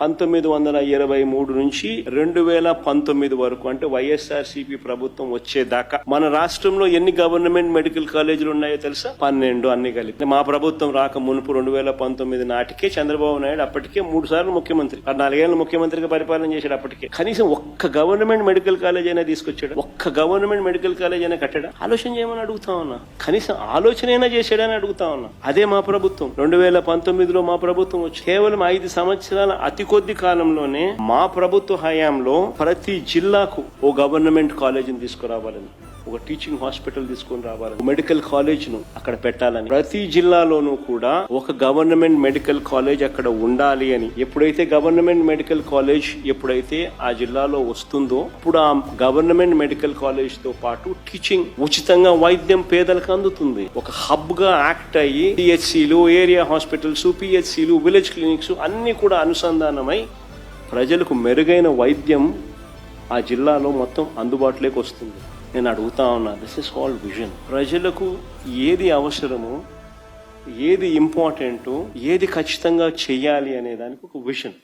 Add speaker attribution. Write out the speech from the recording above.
Speaker 1: పంతొమ్మిది వందల ఇరవై మూడు నుంచి రెండు వేల పంతొమ్మిది వరకు అంటే వైఎస్ఆర్ ప్రభుత్వం వచ్చేదాకా మన రాష్ట్రంలో ఎన్ని గవర్నమెంట్ మెడికల్ కాలేజీలు ఉన్నాయో తెలుసా? పన్నెండు అన్ని కలిపి. మా ప్రభుత్వం రాక మునుపు రెండు వేల పంతొమ్మిది నాటికే చంద్రబాబు నాయుడు అప్పటికే మూడు సార్లు ముఖ్యమంత్రి. నాలుగేళ్ళు ముఖ్యమంత్రిగా పరిపాలన చేశాడు అప్పటికే. కనీసం ఒక్క గవర్నమెంట్ మెడికల్ కాలేజ్ అయినా తీసుకొచ్చాడు? ఒక్క గవర్నమెంట్ మెడికల్ కాలేజ్ అయినా కట్టాడా? ఆలోచన చేయమని అడుగుతా ఉన్నా. కనీసం ఆలోచన అయినా చేశాడని అడుగుతా ఉన్నా. అదే మా ప్రభుత్వం. రెండు వేల పంతొమ్మిదిలో మా ప్రభుత్వం వచ్చి కేవలం ఐదు సంవత్సరాల అతి కొద్ది కాలంలోనే మా ప్రభుత్వ హయాంలో ప్రతి జిల్లాకు ఓ గవర్నమెంట్ కాలేజీని తీసుకురావాలని. ఒక టీచింగ్ హాస్పిటల్ తీసుకొని రావాలని మెడికల్ కాలేజ్ను అక్కడ పెట్టాలని. ప్రతి జిల్లాలోనూ కూడా ఒక గవర్నమెంట్ మెడికల్ కాలేజ్ అక్కడ ఉండాలి అని ఎప్పుడైతే గవర్నమెంట్ మెడికల్ కాలేజ్ ఎప్పుడైతే ఆ జిల్లాలో వస్తుందో అప్పుడు ఆ గవర్నమెంట్ మెడికల్ కాలేజ్తో పాటు టీచింగ్ ఉచితంగా వైద్యం పేదలకు అందుతుంది. ఒక హబ్గా యాక్ట్ అయ్యి పిహెచ్సిలు ఏరియా హాస్పిటల్స్ పిహెచ్సిలు విలేజ్ క్లినిక్స్ అన్ని కూడా అనుసంధానమై ప్రజలకు మెరుగైన వైద్యం ఆ జిల్లాలో మొత్తం అందుబాటులోకి వస్తుంది. నేను అడుగుతా ఉన్నా దిస్ ఇస్ ఆల్ విజన్ ప్రజలకు ఏది అవసరమో ఏది ఇంపార్టెంటో ఏది ఖచ్చితంగా చేయాలి అనే దానికి ఒక విజన్